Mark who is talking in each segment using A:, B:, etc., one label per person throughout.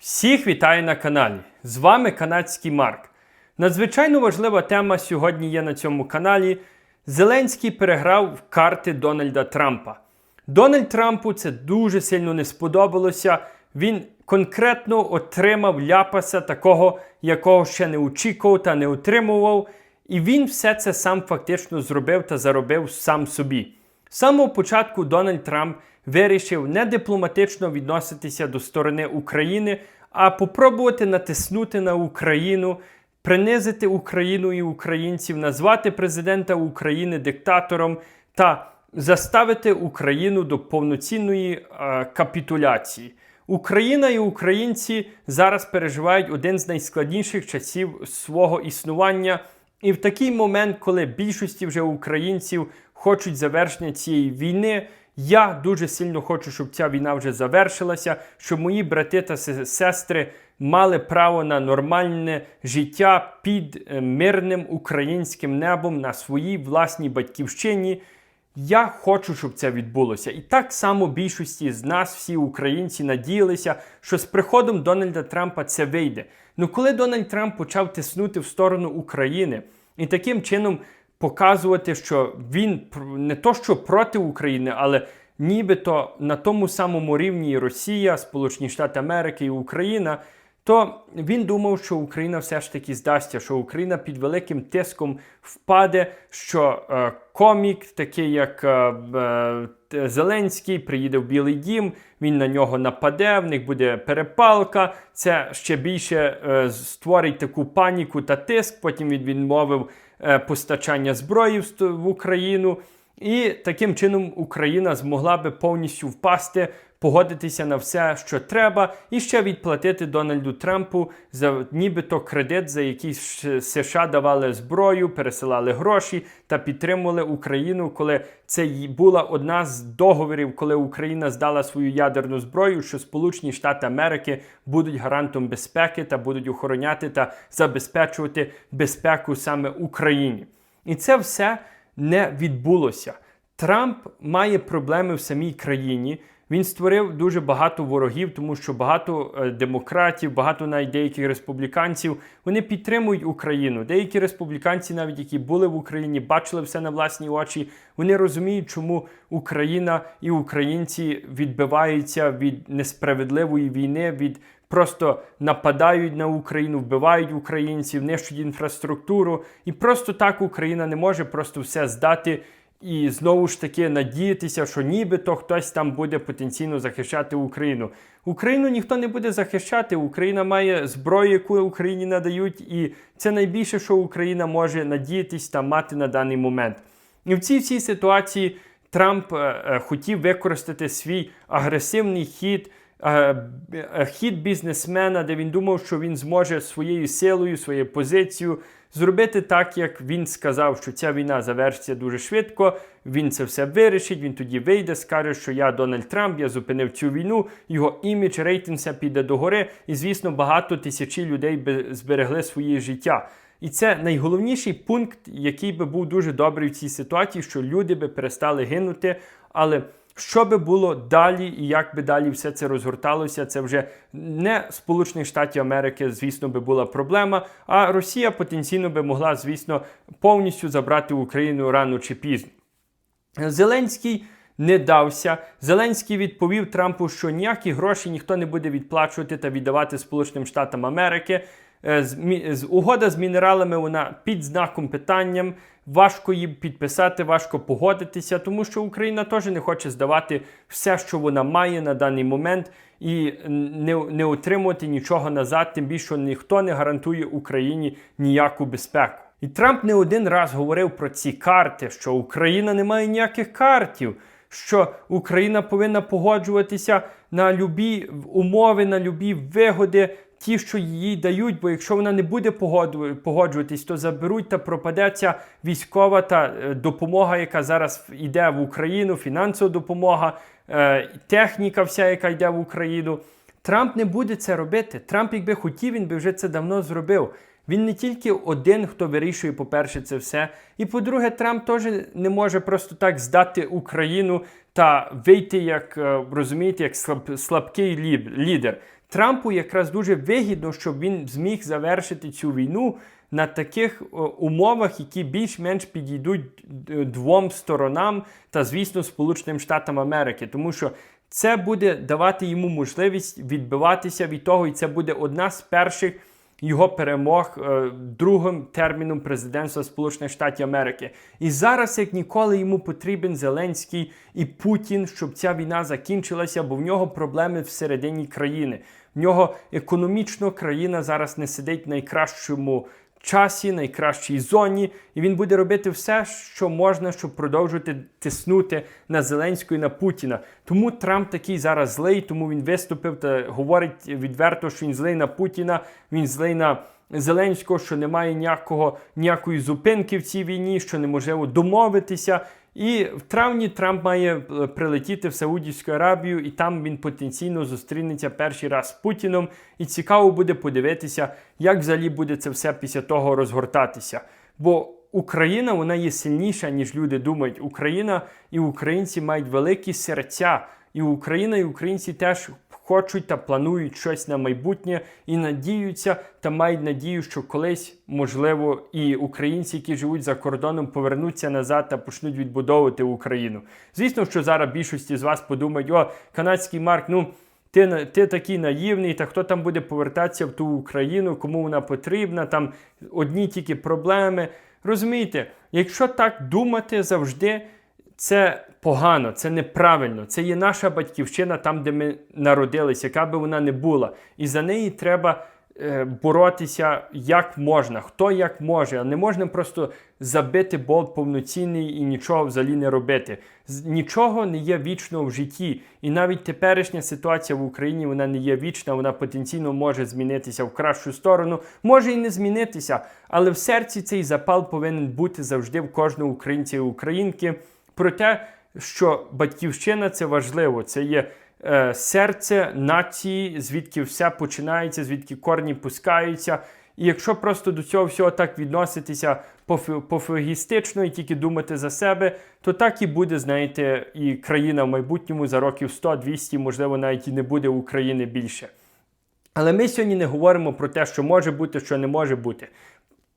A: Всіх вітаю на каналі. З вами канадський Марк. Надзвичайно важлива тема сьогодні є на цьому каналі. Зеленський переграв в карти Дональда Трампа. Дональд Трампу це дуже сильно не сподобалося. Він конкретно отримав ляпаса такого, якого ще не очікував та не отримував. І він все це сам фактично зробив та заробив сам собі. З самого початку Дональд Трамп вирішив не дипломатично відноситися до сторони України, а попробувати натиснути на Україну, принизити Україну і українців, назвати президента України диктатором та заставити Україну до повноцінної е, капітуляції. Україна і українці зараз переживають один з найскладніших часів свого існування. І в такий момент, коли більшості вже українців хочуть завершення цієї війни, я дуже сильно хочу, щоб ця війна вже завершилася, щоб мої брати та сестри мали право на нормальне життя під е, мирним українським небом на своїй власній батьківщині. Я хочу, щоб це відбулося. І так само більшості з нас, всі українці, надіялися, що з приходом Дональда Трампа це вийде. Ну коли Дональд Трамп почав тиснути в сторону України і таким чином показувати, що він не то що проти України, але нібито на тому самому рівні Росія, Сполучені Штати Америки і Україна, то він думав, що Україна все ж таки здасться, що Україна під великим тиском впаде, що е, комік, такий як е, е, Зеленський, приїде в Білий Дім, він на нього нападе, в них буде перепалка. Це ще більше е, створить таку паніку та тиск. Потім він відмовив е, постачання зброї в, в Україну. І таким чином Україна змогла би повністю впасти, погодитися на все, що треба, і ще відплатити Дональду Трампу за нібито кредит, за який США давали зброю, пересилали гроші та підтримували Україну, коли це була одна з договорів, коли Україна здала свою ядерну зброю, що Сполучені Штати Америки будуть гарантом безпеки та будуть охороняти та забезпечувати безпеку саме Україні. І це все не відбулося. Трамп має проблеми в самій країні. Він створив дуже багато ворогів, тому що багато е, демократів, багато навіть деяких республіканців вони підтримують Україну. Деякі республіканці, навіть які були в Україні, бачили все на власні очі. Вони розуміють, чому Україна і українці відбиваються від несправедливої війни, від просто нападають на Україну, вбивають українців, нищать інфраструктуру. І просто так Україна не може просто все здати і знову ж таки надіятися, що нібито хтось там буде потенційно захищати Україну. Україну ніхто не буде захищати. Україна має зброю, яку Україні надають, і це найбільше, що Україна може надіятись та мати на даний момент. І в цій всій ситуації Трамп е, е, хотів використати свій агресивний хід, хід бізнесмена, де він думав, що він зможе своєю силою, своєю позицією зробити так, як він сказав, що ця війна завершиться дуже швидко. Він це все вирішить. Він тоді вийде, скаже, що я Дональд Трамп, я зупинив цю війну. Його імідж, рейтинг піде догори. І звісно, багато тисячі людей би зберегли своє життя. І це найголовніший пункт, який би був дуже добрий в цій ситуації, що люди би перестали гинути. Але що би було далі і як би далі все це розгорталося, це вже не Сполучених Штатів Америки, звісно, би була проблема. А Росія потенційно би могла, звісно, повністю забрати Україну рано чи пізно. Зеленський не дався. Зеленський відповів Трампу, що ніякі гроші ніхто не буде відплачувати та віддавати Сполученим Штатам Америки. Е, Угода з мінералами вона під знаком питанням. Важко її підписати, важко погодитися, тому що Україна теж не хоче здавати все, що вона має на даний момент, і не, не отримувати нічого назад, тим більше ніхто не гарантує Україні ніяку безпеку. І Трамп не один раз говорив про ці карти, що Україна не має ніяких картів, що Україна повинна погоджуватися на любі умови, на любі вигоди, ті, що їй дають. Бо якщо вона не буде погоджуватись, то заберуть та пропаде ця військова та е, допомога, яка зараз йде в Україну, фінансова допомога, е, техніка, вся, яка йде в Україну. Трамп не буде це робити. Трамп, якби хотів, він би вже це давно зробив. Він не тільки один, хто вирішує, по-перше, це все. І по-друге, Трамп теж не може просто так здати Україну та вийти, як е, розумієте, як слаб, слабкий лідер. Трампу якраз дуже вигідно, щоб він зміг завершити цю війну на таких умовах, які більш-менш підійдуть двом сторонам та, звісно, Сполученим Штатам Америки, тому що це буде давати йому можливість відбиватися від того, і це буде одна з перших його перемог е, другим терміном президентства Сполучених Штатів Америки. І зараз, як ніколи, йому потрібен Зеленський і Путін, щоб ця війна закінчилася, бо в нього проблеми всередині країни. В нього економічно країна зараз не сидить в найкращому часі, найкращій зоні, і він буде робити все, що можна, щоб продовжувати тиснути на Зеленського і на Путіна. Тому Трамп такий зараз злий, тому він виступив та говорить відверто, що він злий на Путіна, він злий на. Зеленського, що немає ніякого ніякої зупинки в цій війні, що неможливо домовитися. І в травні Трамп має е, прилетіти в Саудівську Аравію, і там він потенційно зустрінеться перший раз з Путіном. І цікаво буде подивитися, як взагалі буде це все після того розгортатися. Бо Україна вона є сильніша, ніж люди думають. Україна і українці мають великі серця. І Україна, і українці теж хочуть та планують щось на майбутнє і надіються та мають надію, що колись, можливо, і українці, які живуть за кордоном, повернуться назад та почнуть відбудовувати Україну. Звісно, що зараз більшості з вас подумають, о, канадський марк, ну. Ти, ти такий наївний, та хто там буде повертатися в ту Україну, кому вона потрібна, там одні тільки проблеми. Розумієте, якщо так думати завжди, це погано, це неправильно. Це є наша батьківщина там, де ми народилися, яка би вона не була. І за неї треба е, боротися як можна, хто як може. А не можна просто забити болт повноцінний і нічого взагалі не робити. Нічого не є вічно в житті. І навіть теперішня ситуація в Україні вона не є вічна, вона потенційно може змінитися в кращу сторону, може і не змінитися, але в серці цей запал повинен бути завжди в кожного українця і українки про те, що батьківщина це важливо, це є е, серце нації, звідки все починається, звідки корні пускаються. І якщо просто до цього всього так відноситися пофі- пофігістично і тільки думати за себе, то так і буде, знаєте, і країна в майбутньому за років 100-200, можливо, навіть і не буде України більше. Але ми сьогодні не говоримо про те, що може бути, що не може бути.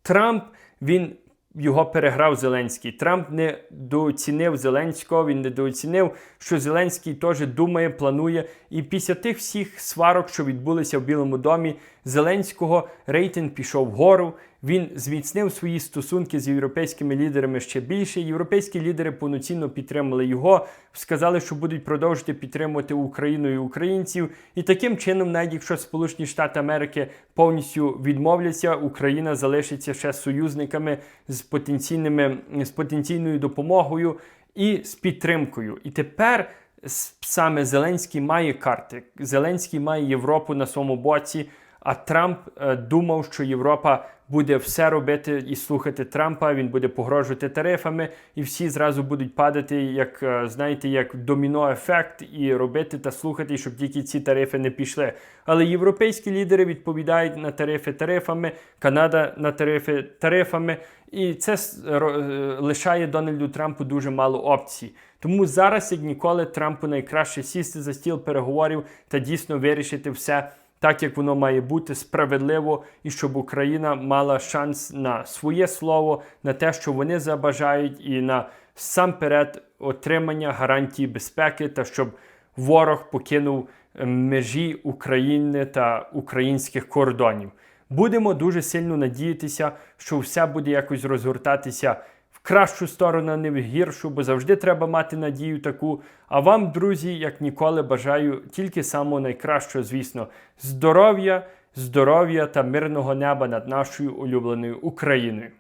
A: Трамп він його переграв Зеленський. Трамп не дооцінив Зеленського, він недооцінив, що Зеленський теж думає, планує. І після тих всіх сварок, що відбулися в Білому домі, Зеленського рейтинг пішов вгору. Він зміцнив свої стосунки з європейськими лідерами ще більше. Європейські лідери повноцінно підтримали його, сказали, що будуть продовжувати підтримувати Україну і українців. І таким чином, навіть якщо Сполучені Штати Америки повністю відмовляться, Україна залишиться ще союзниками з потенційними з потенційною допомогою і з підтримкою. І тепер саме Зеленський має карти. Зеленський має Європу на своєму боці. А Трамп е, думав, що Європа буде все робити і слухати Трампа. Він буде погрожувати тарифами, і всі зразу будуть падати, як е, знаєте, як доміно-ефект, і робити та слухати, щоб тільки ці тарифи не пішли. Але європейські лідери відповідають на тарифи тарифами, Канада на тарифи тарифами, і це е, лишає Дональду Трампу дуже мало опцій. Тому зараз, як ніколи, Трампу найкраще сісти за стіл переговорів та дійсно вирішити все так, як воно має бути справедливо, і щоб Україна мала шанс на своє слово, на те, що вони забажають, і на сам перед отримання гарантії безпеки, та щоб ворог покинув е, межі України та українських кордонів. Будемо дуже сильно надіятися, що все буде якось розгортатися кращу сторону, а не в гіршу, бо завжди треба мати надію таку. А вам, друзі, як ніколи, бажаю тільки самого найкращого, звісно, здоров'я, здоров'я та мирного неба над нашою улюбленою Україною.